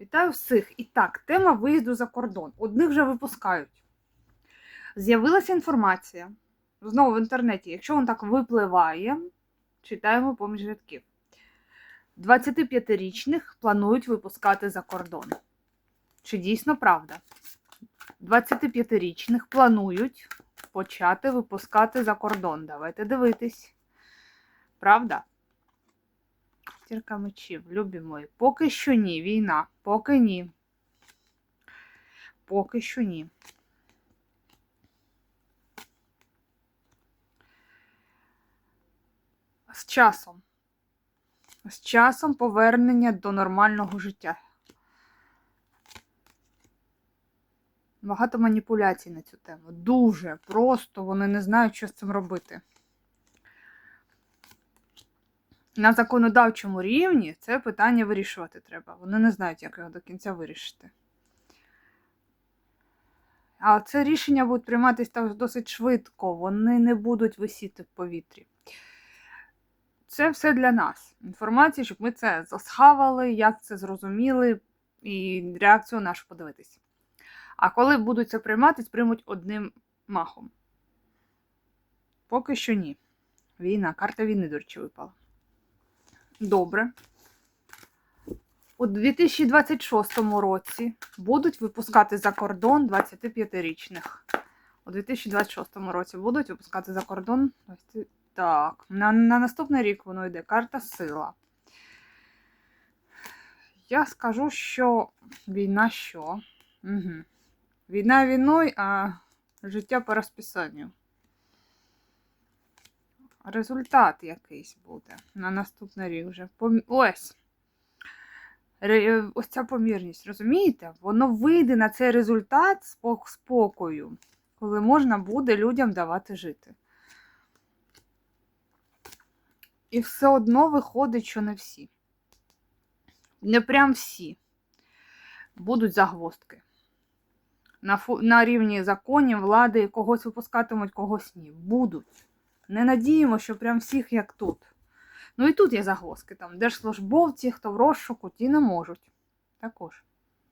Вітаю всіх! І так, тема виїзду за кордон. Одних вже випускають. З'явилася інформація. Знову в інтернеті, якщо він так випливає, читаємо поміж рядків. 25-річних планують випускати за кордон. Чи дійсно правда? 25-річних планують почати випускати за кордон. Давайте дивитись. Правда? Тірка мечів, любі мої. Поки що ні, війна. Поки ні. Поки що ні. З часом. З часом повернення до нормального життя. Багато маніпуляцій на цю тему. Дуже просто вони не знають, що з цим робити. На законодавчому рівні це питання вирішувати треба. Вони не знають, як його до кінця вирішити. А це рішення будуть прийматися досить швидко, вони не будуть висіти в повітрі. Це все для нас. Інформація, щоб ми це засхавали, як це зрозуміли, і реакцію нашу подивитись. А коли будуть це прийматись, приймуть одним махом. Поки що ні. Війна, карта війни, до речі, випала. Добре. У 2026 році будуть випускати за кордон 25-річних. У 2026 році будуть випускати за кордон. Так, на, на наступний рік воно йде карта сила. Я скажу, що війна що? Угу. Війна війною, а життя по розписанню. Результат якийсь буде на наступний рік вже. Ось. Ось ця помірність, розумієте? Воно вийде на цей результат спокою, коли можна буде людям давати жити. І все одно виходить, що не всі. Не прям всі. Будуть загвоздки. На, фу- на рівні законів, влади когось випускатимуть, когось ні. Будуть. Не надіємо, що прям всіх як тут. Ну і тут є загвоздки. Там держслужбовці, хто в розшуку, ті не можуть. Також.